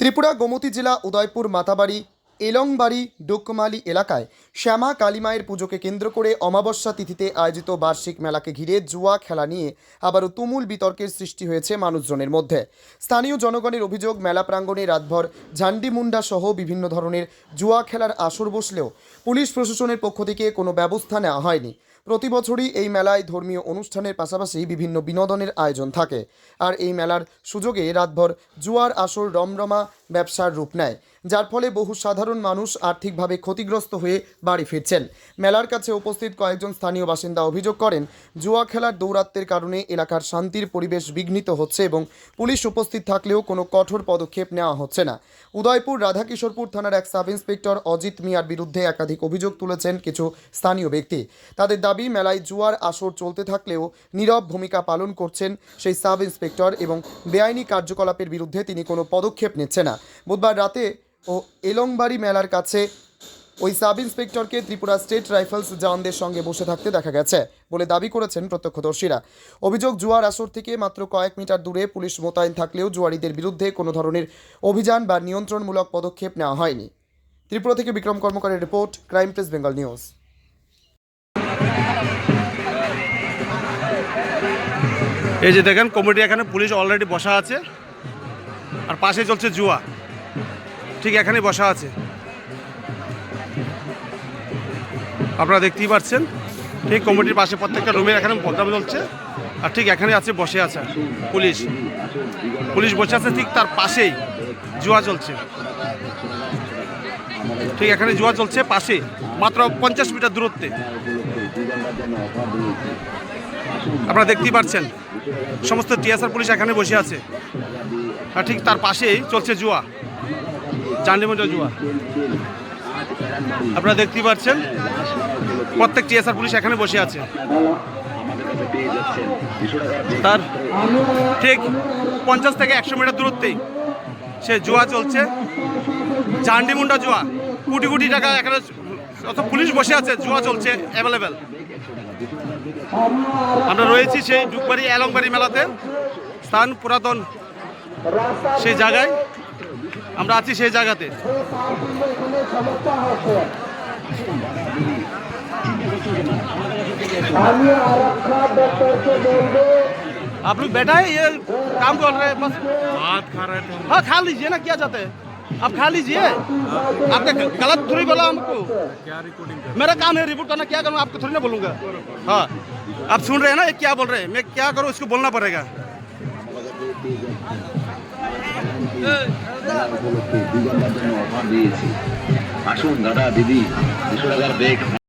ত্রিপুরা গোমতী জেলা উদয়পুর মাতাবাড়ি এলংবাড়ি ডোকমালি এলাকায় শ্যামা কালীমায়ের পুজোকে কেন্দ্র করে অমাবস্যা তিথিতে আয়োজিত বার্ষিক মেলাকে ঘিরে জুয়া খেলা নিয়ে আবারও তুমুল বিতর্কের সৃষ্টি হয়েছে মানুষজনের মধ্যে। স্থানীয় জনগণের অভিযোগ, মেলা প্রাঙ্গণে রাতভর ঝান্ডিমুন্ডা সহ বিভিন্ন ধরনের জুয়া খেলার আসর বসলেও পুলিশ প্রশাসনের পক্ষ থেকে কোনো ব্যবস্থা নেওয়া হয়নি। প্রতি বছরই এই মেলায় ধর্মীয় অনুষ্ঠানের পাশাপাশি বিভিন্ন বিনোদনের আয়োজন থাকে। আর এই মেলার সুযোগে রাতভর জুয়ার আসর রমরমা ব্যবসার রূপ নেয়। যার ফলে বহু সাধারণ মানুষ আর্থিকভাবে ক্ষতিগ্রস্ত হয়ে বাড়ি ফিরছেন। মেলার কাছে উপস্থিত কয়েকজন স্থানীয় বাসিন্দা অভিযোগ করেন, জুয়া খেলার দৌরাত্মের কারণে এলাকার শান্তির পরিবেশ বিঘ্নিত হচ্ছে এবং পুলিশ উপস্থিত থাকলেও কোনো কঠোর পদক্ষেপ নেওয়া হচ্ছে না। উদয়পুর রাধাকিশোরপুর থানার এক সাব ইন্সপেক্টর অজিত মিয়ার বিরুদ্ধে একাধিক অভিযোগ তুলেছেন কিছু স্থানীয় ব্যক্তি। তাদের দাবি, মেলায় জুয়ার আসর চলতে থাকলেও নীরব ভূমিকা পালন করছেন সেই সাব ইন্সপেক্টর এবং বেআইনি কার্যকলাপের বিরুদ্ধে তিনি কোনো পদক্ষেপ নিচ্ছে না। বুধবার রাতে ও এলংবাড়ি মেলার কাছে ওই সাব ইন্সপেক্টরকে ত্রিপুরা স্টেট রাইফেলস জওয়ানদের সঙ্গে বসে থাকতে দেখা গেছে বলে দাবি করেছেন প্রত্যক্ষদর্শীরা। অভিযোগ, জুয়ার আসর থেকে মাত্র কয়েক মিটার দূরে পুলিশ মোতায়েন থাকলেও জুয়ারিদের বিরুদ্ধে কোনো ধরনের অভিযান বা নিয়ন্ত্রণমূলক পদক্ষেপ নেওয়া হয়নি। ত্রিপুরা থেকে Bikram কর্মকারের report, crime press Bengal news. এই যে দেখেন, কমিটি এখানে পুলিশ অলরেডি বসা আছে। আর পাশে চলছে জুয়া। ঠিক এখানে বসা আছে। আপনারা দেখতেই পাচ্ছেন, ঠিক কমিটির পাশে প্রত্যেকটা রুমের এখানে প্রোগ্রাম চলছে, আর ঠিক এখানে আছে, বসে আছে পুলিশ। পুলিশ বসে আছে, ঠিক তার পাশেই জুয়া চলছে। ঠিক এখানে জুয়া চলছে, পাশে মাত্র পঞ্চাশ মিটার দূরত্বে। আপনারা দেখতেই পাচ্ছেন, সমস্ত টিএসআর পুলিশ এখানে বসে আছে। আর ঠিক তার পাশেই চলছে জুয়া। চান্ডিমুন্ডা জুয়া। আপনারা দেখতেই পাচ্ছেন, প্রত্যেক টিএসআর পুলিশ এখানে বসে আছে। তার ঠিক পঞ্চাশ থেকে একশো মিটার দূরত্বেই সে জুয়া চলছে। চান্ডিমুন্ডা জুয়া, কোটি কোটি টাকা এখানে অত পুলিশ বসে আছে, জুয়া চলছে অ্যাভেলেবেল আমরা রয়েছি সেই ডুকবাড়ি, এলংবাড়ি মেলাতে। স্থান পুরাতন সেই জায়গায়। আমরা আছি সেই জায়গাতে आप लोग बैठा है ये काम कर रहे हैं बस भात खा रहे थे हाँ खा लीजिए ना क्या जाते हैं आप खा लीजिए आपका गलत थोड़ी बोला हमको क्या रिकॉर्डिंग कर मेरा काम है रिपोर्ट करना क्या करूँ आपको थोड़ी ना बोलूंगा हाँ आप सुन रहे हैं ना ये क्या बोल रहे हैं मैं क्या करूँ इसको बोलना पड़ेगा দিয়েছি আসুন দাদা দিদি দুশো টাকার ব্যাগ